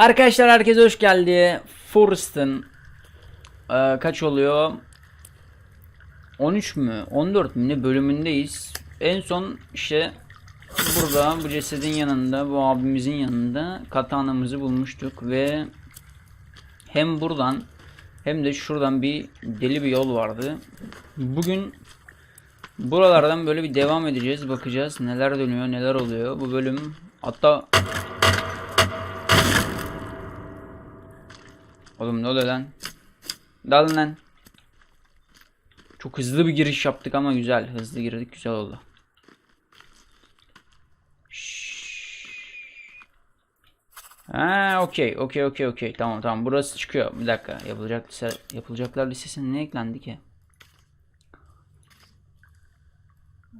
Arkadaşlar herkese hoş geldi. Forrest'ın eee, kaç oluyor? 13 mü? 14 mü ne bölümündeyiz. En son işte burada bu cesedin yanında bu abimizin yanında katanamızı bulmuştuk ve hem buradan hem de şuradan bir deli bir yol vardı. Bugün buralardan böyle bir devam edeceğiz. Bakacağız neler dönüyor neler oluyor. Bu bölüm hatta Oğlum ne oluyor lan? Dalın lan. Çok hızlı bir giriş yaptık ama güzel. Hızlı girdik güzel oldu. Ha okey okey okey okey tamam tamam burası çıkıyor. Bir dakika yapılacak lise, yapılacaklar listesine ne eklendi ki?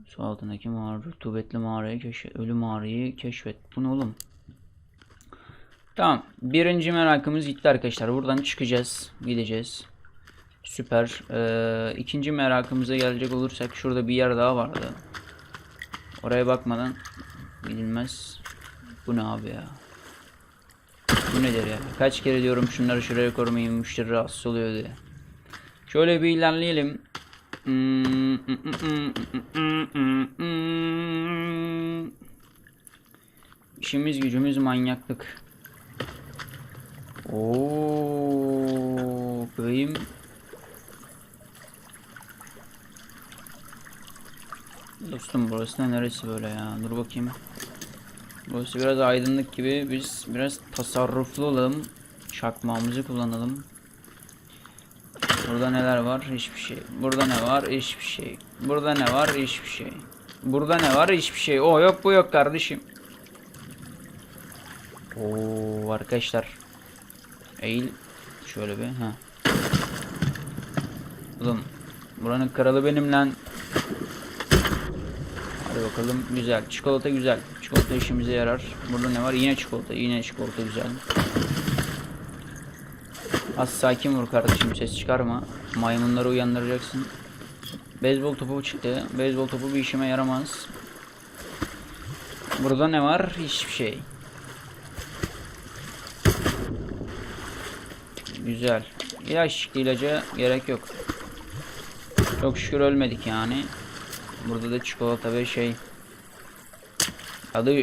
Su altındaki mağara, rutubetli mağarayı keşfet, ölü mağarayı keşfet. Bu ne oğlum? Tamam. Birinci merakımız gitti arkadaşlar. Buradan çıkacağız. Gideceğiz. Süper. Ee, ikinci merakımıza gelecek olursak şurada bir yer daha vardı. Oraya bakmadan gidilmez. Bu ne abi ya? Bu nedir ya? Kaç kere diyorum şunları şuraya korumayın müşteri rahatsız oluyor diye. Şöyle bir ilerleyelim. İşimiz gücümüz manyaklık. Oo, bebeğim. Dostum burası da neresi böyle ya? Dur bakayım. Burası biraz aydınlık gibi. Biz biraz tasarruflu olalım. Çakmağımızı kullanalım. Burada neler var? Hiçbir şey. Burada ne var? Hiçbir şey. Burada ne var? Hiçbir şey. Burada ne var? Hiçbir şey. O yok bu yok kardeşim. Oo arkadaşlar. Eğil. Şöyle bir. Ha. Oğlum. Buranın kralı benim lan. Hadi bakalım. Güzel. Çikolata güzel. Çikolata işimize yarar. Burada ne var? Yine çikolata. Yine çikolata güzel. Az sakin vur kardeşim. Ses çıkarma. Maymunları uyandıracaksın. Beyzbol topu çıktı. Beyzbol topu bir işime yaramaz. Burada ne var? Hiçbir şey. Güzel. İlaç ilaca gerek yok. Çok şükür ölmedik yani. Burada da çikolata ve şey. Adı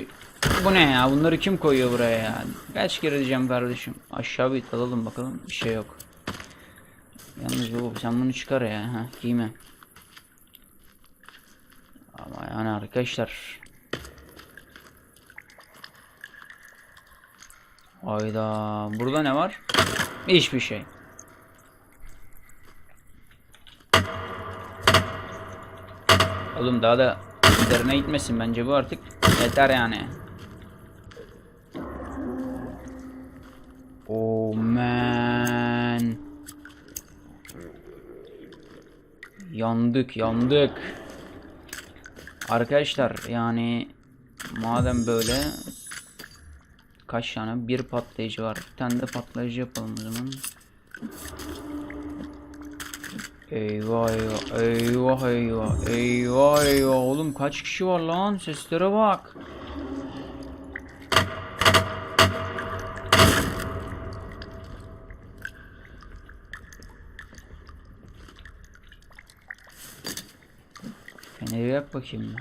bu ne ya? Bunları kim koyuyor buraya ya? Kaç kere diyeceğim kardeşim. Aşağı bir alalım bakalım. Bir şey yok. Yalnız bu sen bunu çıkar ya. Ha, giyme. Ama yani arkadaşlar. Hayda. Burada ne var? Hiçbir şey. Oğlum daha da üzerine gitmesin bence bu artık yeter yani. Oh man. Yandık yandık. Arkadaşlar yani madem böyle kaç tane bir patlayıcı var. Bir tane de patlayıcı yapalım o zaman. Eyvah eyvah eyvah eyvah eyvah oğlum kaç kişi var lan seslere bak. Feneri yak bakayım mı?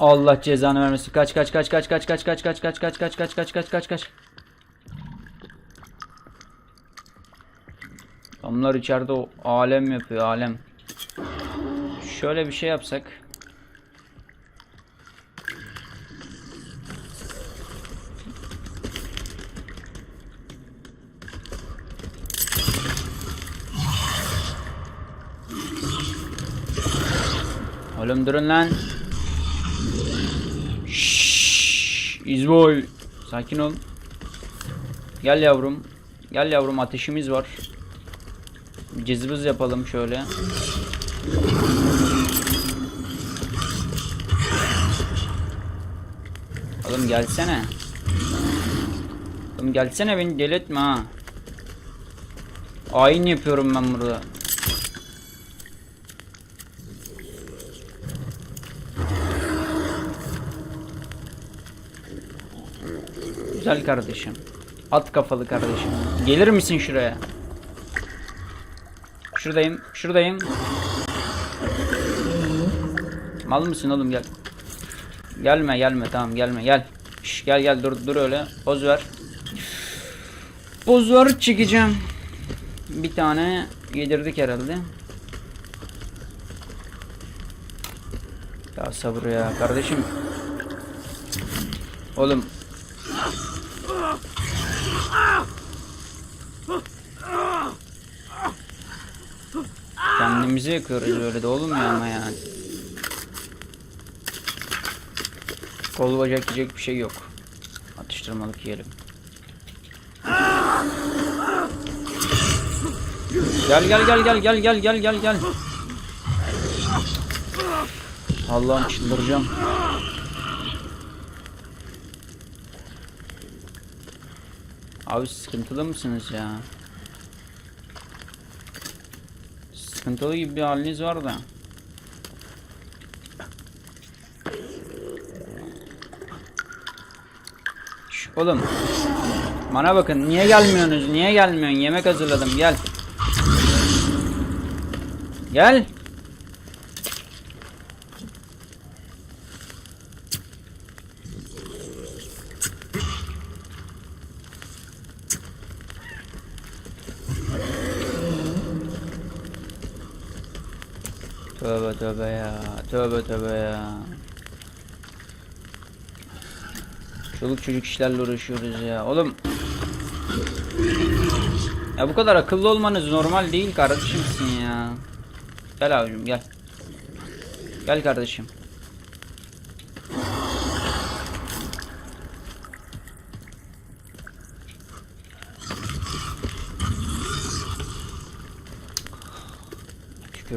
Allah cezanı vermesin. Kaç kaç kaç kaç kaç kaç kaç kaç kaç kaç kaç kaç kaç kaç kaç kaç. Onlar içeride o alem yapıyor alem. Şöyle bir şey yapsak. Oğlum durun lan. Şşş, İzboy. Sakin ol. Gel yavrum. Gel yavrum ateşimiz var. Cızbız yapalım şöyle. Oğlum gelsene. Oğlum gelsene beni deli etme ha. Ayin yapıyorum ben burada. Güzel kardeşim. At kafalı kardeşim. Gelir misin şuraya? Şuradayım. Şuradayım. Mal mısın oğlum gel. Gelme gelme tamam gelme gel. Şş, gel gel dur dur öyle. Poz ver. Poz ver çekeceğim. Bir tane yedirdik herhalde. Ya sabır ya kardeşim. Oğlum. Kendimizi yakıyoruz öyle de olmuyor ama yani. Kol bacak yiyecek bir şey yok. Atıştırmalık yiyelim. Gel gel gel gel gel gel gel gel gel. Allah'ım çıldıracağım. Abi sıkıntılı mısınız ya? Sıkıntılı gibi bir haliniz var da. Oğlum. Bana bakın niye gelmiyorsunuz? Niye gelmiyorsun? Yemek hazırladım gel. Gel. Tövbe tövbe ya. Tövbe tövbe ya. Çoluk çocuk işlerle uğraşıyoruz ya. Oğlum. Ya bu kadar akıllı olmanız normal değil kardeşimsin ya. Gel abicim gel. Gel kardeşim.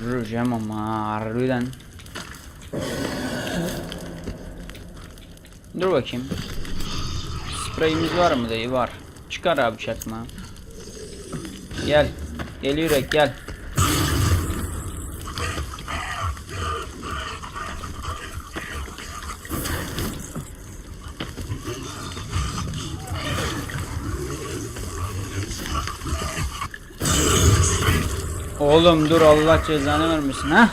Tükürüreceğim ama ha, harbiden. Dur bakayım. Spreyimiz var mı dayı? Var. Çıkar abi çakma. Gel. Gel yürek gel. Oğlum dur Allah cezanı vermesin ha.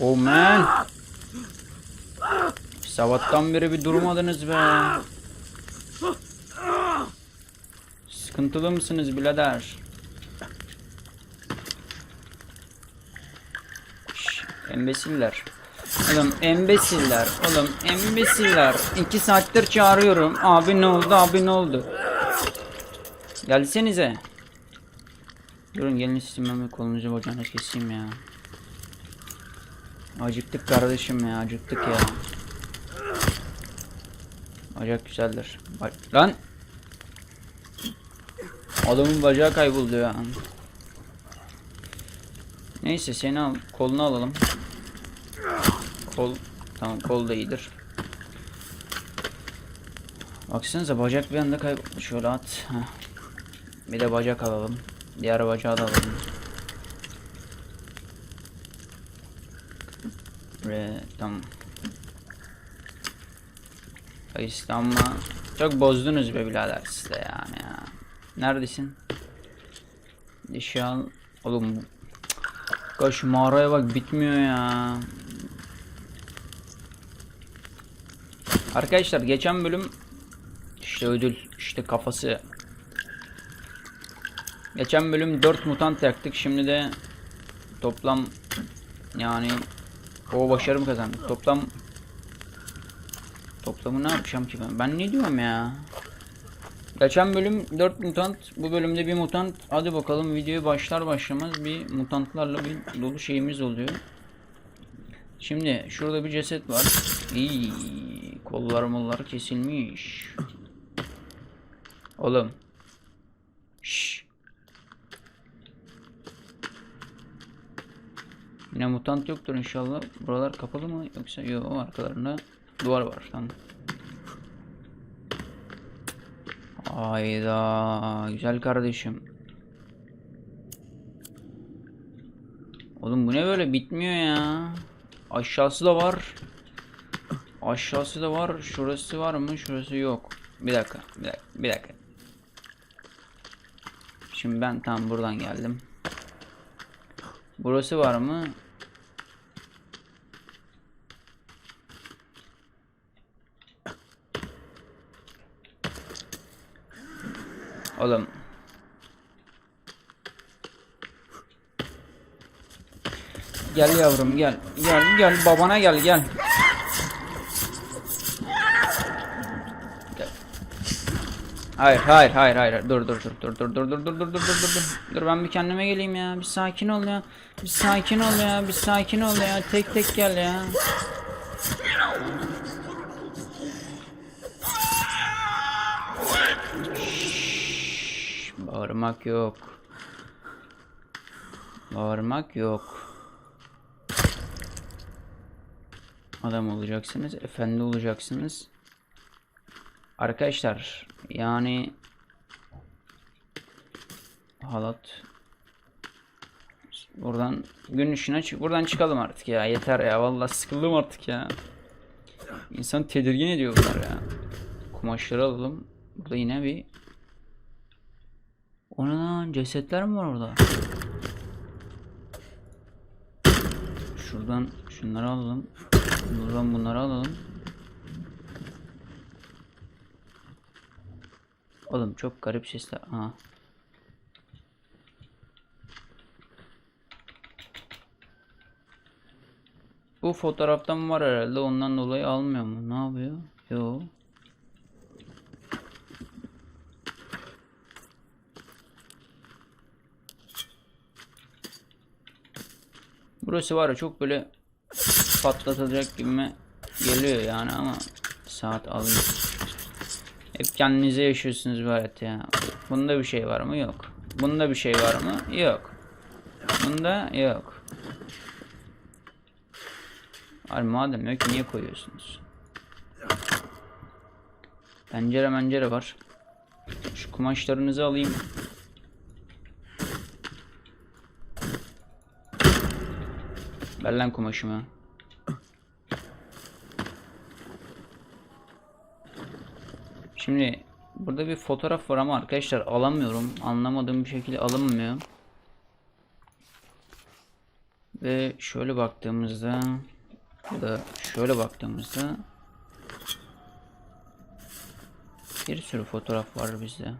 Oh man. Sabahtan beri bir durmadınız be. Sıkıntılı mısınız birader? Şş, Embesiller. Oğlum embesiller. Oğlum embesiller. İki saattir çağırıyorum. Abi ne oldu? Abi ne oldu? Gelsenize. Durun gelin bir kolunuzu bacağını keseyim ya. Acıktık kardeşim ya acıktık ya. Bacak güzeldir. Bak lan. Adamın bacağı kayboldu ya. Neyse seni al kolunu alalım. Kol tamam kol da iyidir. Baksanıza bacak bir anda kayboldu. Şöyle at. Heh. Bir de bacak alalım. Diğer bacağı da alalım. Ve tamam. Ayıslanma. Çok bozdunuz be birader siz de yani ya. Neredesin? Dişi al. Oğlum. Kaş mağaraya bak bitmiyor ya. Arkadaşlar geçen bölüm işte ödül işte kafası. Geçen bölüm 4 mutant yaktık. Şimdi de toplam yani o başarım kazandık. Toplam toplamı ne yapacağım ki ben? Ben ne diyorum ya? Geçen bölüm 4 mutant, bu bölümde bir mutant. Hadi bakalım videoyu başlar başlamaz bir mutantlarla bir dolu şeyimiz oluyor. Şimdi şurada bir ceset var. İyi, kollar mollar kesilmiş. Oğlum. Şşş. Yine mutant yoktur inşallah. Buralar kapalı mı yoksa yok arkalarında duvar var tamam. Hayda güzel kardeşim. Oğlum bu ne böyle bitmiyor ya. Aşağısı da var. Aşağısı da var. Şurası var mı? Şurası yok. Bir dakika. Bir dakika. Bir dakika. Şimdi ben tam buradan geldim. Burası var mı? Oğlum. Gel yavrum gel. Gel gel babana gel gel. Hayır hayır hayır hayır dur dur dur dur dur dur dur dur dur dur dur dur dur dur ben bir kendime geleyim ya bir sakin ol ya bir sakin ol ya bir sakin ol ya tek tek gel ya Şşş, bağırmak yok bağırmak yok adam olacaksınız efendi olacaksınız Arkadaşlar yani halat buradan gün ışığına çık buradan çıkalım artık ya yeter ya vallahi sıkıldım artık ya. İnsan tedirgin ediyor bunlar ya. Kumaşları alalım burada yine bir o ne lan cesetler mi var orada? Şuradan şunları alalım buradan bunları alalım Oğlum çok garip sesler. Ha. Bu fotoğraftan var herhalde. Ondan dolayı almıyor mu? Ne yapıyor? Yo. Burası var ya çok böyle patlatacak gibi geliyor yani ama saat alayım. Hep kendinize yaşıyorsunuz bu hayat ya. Bunda bir şey var mı? Yok. Bunda bir şey var mı? Yok. Bunda yok. Abi madem yok niye koyuyorsunuz? Pencere mencere var. Şu kumaşlarınızı alayım. Ver lan kumaşımı. Şimdi burada bir fotoğraf var ama arkadaşlar alamıyorum. Anlamadığım bir şekilde alınmıyor. Ve şöyle baktığımızda ya da şöyle baktığımızda bir sürü fotoğraf var bizde.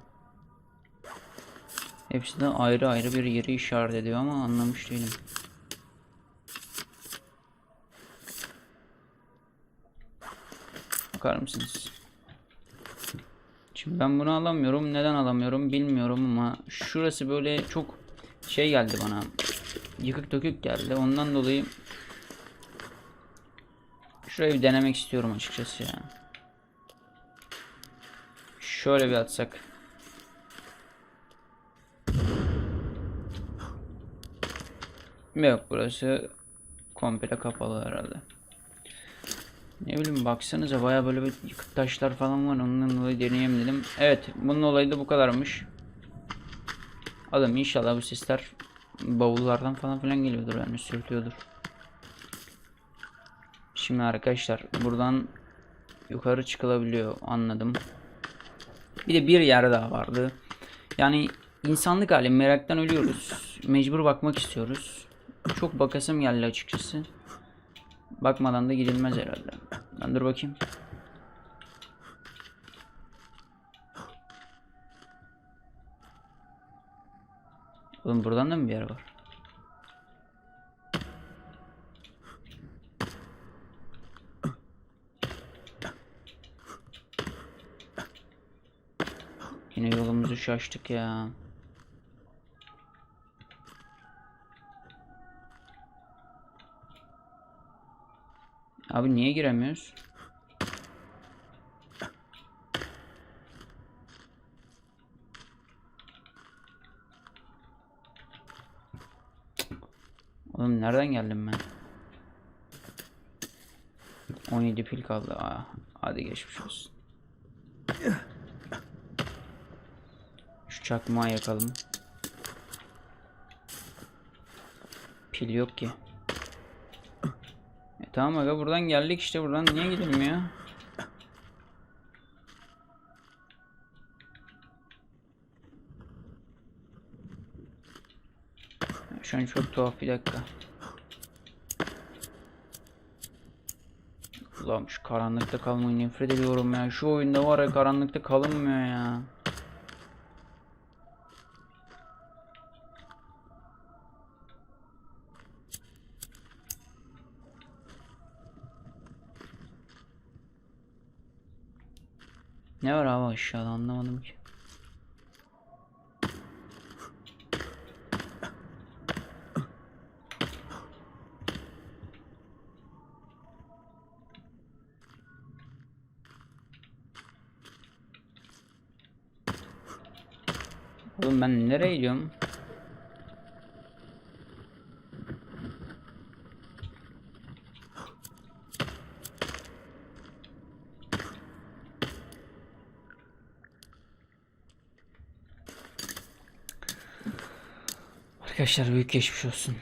Hepsi de ayrı ayrı bir yeri işaret ediyor ama anlamış değilim. Bakar mısınız? Şimdi ben bunu alamıyorum. Neden alamıyorum bilmiyorum ama şurası böyle çok şey geldi bana. Yıkık dökük geldi. Ondan dolayı şurayı bir denemek istiyorum açıkçası ya. Şöyle bir atsak. Yok burası komple kapalı herhalde. Ne bileyim baksanıza baya böyle bir yıkık taşlar falan var ondan dolayı deneyeyim dedim. Evet bunun olayı da bu kadarmış. Adam inşallah bu sesler bavullardan falan filan geliyordur yani sürtüyordur. Şimdi arkadaşlar buradan yukarı çıkılabiliyor anladım. Bir de bir yer daha vardı. Yani insanlık hali meraktan ölüyoruz. Mecbur bakmak istiyoruz. Çok bakasım geldi açıkçası. Bakmadan da gidilmez herhalde. Ben dur bakayım. Oğlum buradan da mı bir yer var? Yine yolumuzu şaştık ya. Abi niye giremiyoruz? Oğlum nereden geldim ben? 17 pil kaldı. Aa, hadi geçmiş olsun. Şu çakmağı yakalım. Kil yok ki. Tamam aga buradan geldik işte buradan niye gidilmiyor? Şu an çok tuhaf bir dakika. Ulan şu karanlıkta kalmayı nefret ediyorum ya. Şu oyunda var ya karanlıkta kalınmıyor ya. Ne var abi aşağıda anlamadım ki. Oğlum ben nereye gidiyorum? Arkadaşlar büyük geçmiş olsun.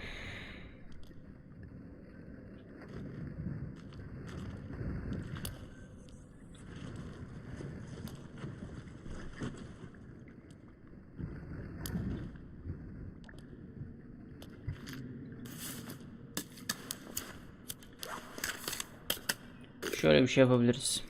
Şöyle bir şey yapabiliriz.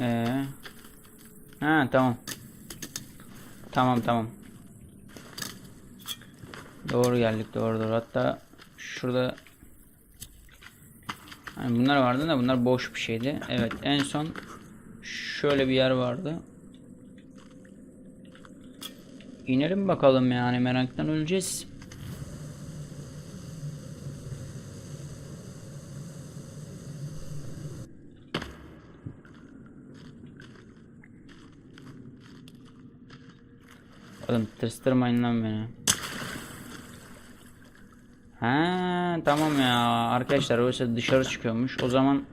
Ee. Ha tamam. Tamam tamam. Doğru geldik doğru. Hatta şurada hani bunlar vardı da bunlar boş bir şeydi. Evet en son şöyle bir yer vardı. İnelim bakalım yani meraktan öleceğiz. Oğlum tırstırmayın lan beni. Ha tamam ya arkadaşlar oysa dışarı çıkıyormuş. O zaman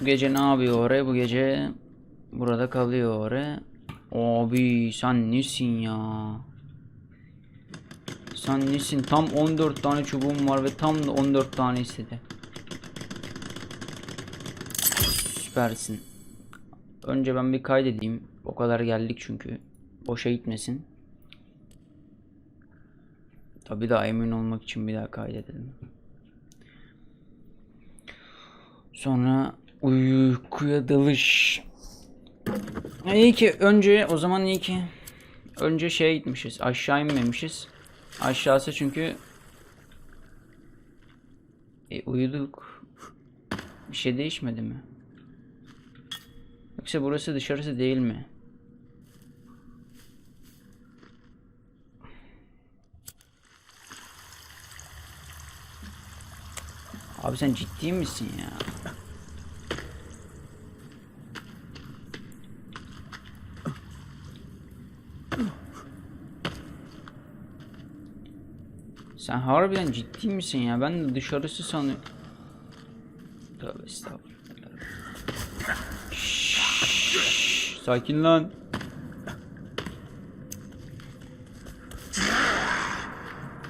bu gece ne yapıyor oraya? Bu gece burada kalıyor oraya. Abi sen nesin ya? Sen nesin? Tam 14 tane çubuğum var ve tam da 14 tane istedi. Süpersin. Önce ben bir kaydedeyim. O kadar geldik çünkü. Boşa gitmesin. Tabi daha emin olmak için bir daha kaydedelim. Sonra uykuya dalış. İyi ki önce o zaman iyi ki önce şeye gitmişiz. Aşağı inmemişiz. Aşağısı çünkü e, uyuduk. Bir şey değişmedi mi? Yoksa burası dışarısı değil mi? Abi sen ciddi misin ya? Sen harbiden ciddi misin ya? Ben de dışarısı sanıyorum. Tövbe estağfurullah. Şşş, Sakin lan.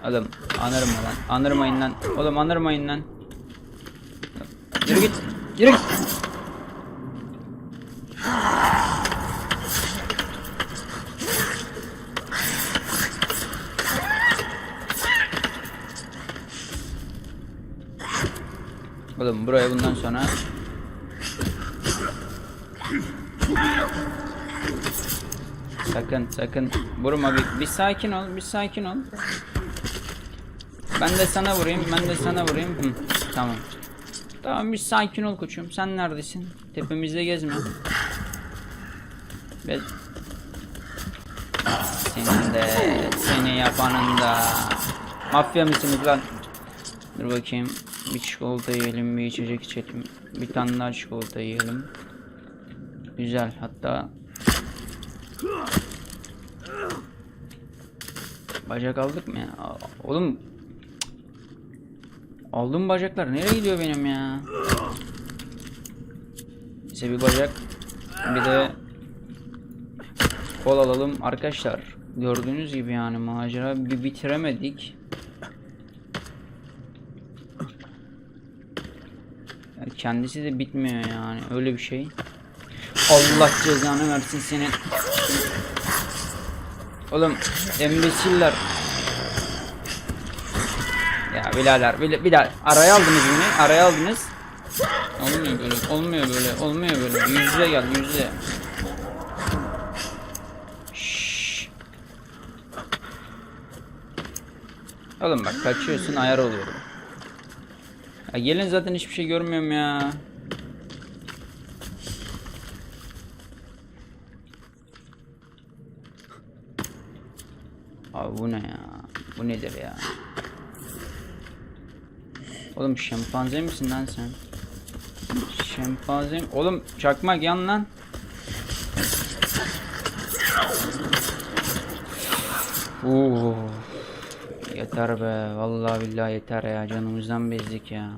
Oğlum anırma lan. Anırmayın lan. Oğlum anırmayın lan. Yürü. Git. Oğlum buraya bundan sonra Sakın sakın. Vurma bir, bir sakin ol bir sakin ol. Ben de sana vurayım ben de sana vurayım. Hı, Tamam Tamam bir sakin ol koçum. Sen neredesin? Tepemizde gezme. Ve Senin de seni yapanın da. Mafya mısınız lan? Dur bakayım. Bir çikolata yiyelim bir içecek içelim. Bir tane daha çikolata yiyelim. Güzel. Hatta Bacak aldık mı ya? Oğlum Aldığım bacaklar nereye gidiyor benim ya? Bize bir bacak bir de kol alalım arkadaşlar. Gördüğünüz gibi yani macera bir bitiremedik. Kendisi de bitmiyor yani öyle bir şey. Allah cezanı versin senin. Oğlum embesiller. Birader bir, bir daha araya aldınız beni araya aldınız. Olmuyor böyle olmuyor böyle olmuyor böyle yüz yüze gel yüz yüze. Şşş. Oğlum bak kaçıyorsun ayar oluyorum. Ya gelin zaten hiçbir şey görmüyorum ya. Abi bu ne ya? Bu nedir ya? Oğlum şempanze misin lan sen? Şempanze? Oğlum çakmak yan lan. Oo. Yeter be. Vallahi billahi yeter ya. Canımızdan bezdik ya.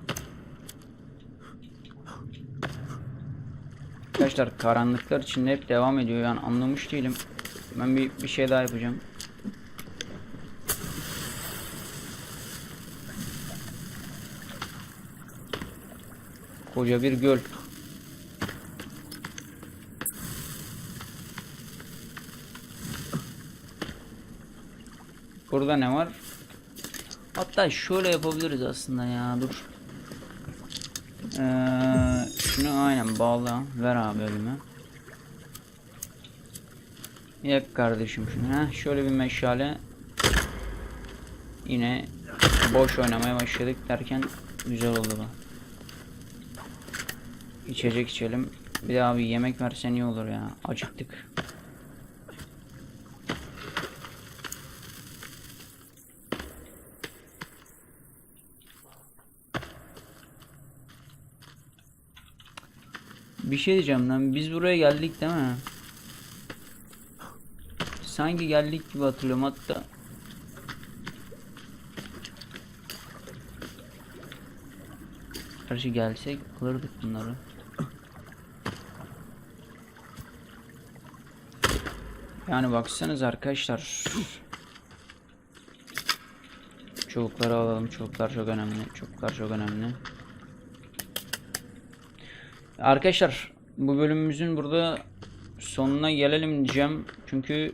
Arkadaşlar karanlıklar içinde hep devam ediyor yani anlamış değilim. Ben bir, bir şey daha yapacağım. Koca bir göl. Burada ne var? Hatta şöyle yapabiliriz aslında ya dur. Ee, şunu aynen bağla. Ver abi elime. Yak kardeşim şunu. Heh, şöyle bir meşale. Yine boş oynamaya başladık derken güzel oldu bu. İçecek içelim. Bir daha bir yemek versen iyi olur ya. Acıktık. Bir şey diyeceğim lan. Biz buraya geldik değil mi? Sanki geldik gibi hatırlıyorum hatta. Karşı gelsek alırdık bunları. Yani baksanız arkadaşlar. Çubukları alalım. Çubuklar çok önemli. Çubuklar çok önemli. Arkadaşlar bu bölümümüzün burada sonuna gelelim diyeceğim. Çünkü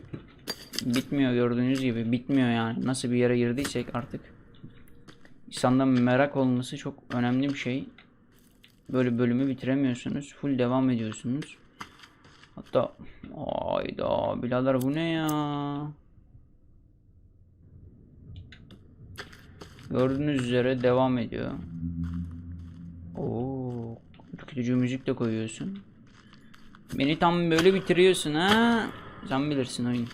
bitmiyor gördüğünüz gibi. Bitmiyor yani. Nasıl bir yere girdiysek artık. İnsanda merak olması çok önemli bir şey. Böyle bölümü bitiremiyorsunuz. Full devam ediyorsunuz. Hatta ayda birader bu ne ya? Gördüğünüz üzere devam ediyor. Oo, ürkütücü müzik de koyuyorsun. Beni tam böyle bitiriyorsun ha. Sen bilirsin oyun.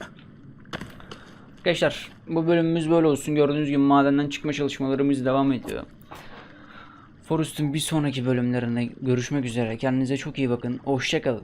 Arkadaşlar bu bölümümüz böyle olsun. Gördüğünüz gibi madenden çıkma çalışmalarımız devam ediyor. Forest'ın bir sonraki bölümlerinde görüşmek üzere. Kendinize çok iyi bakın. Hoşçakalın.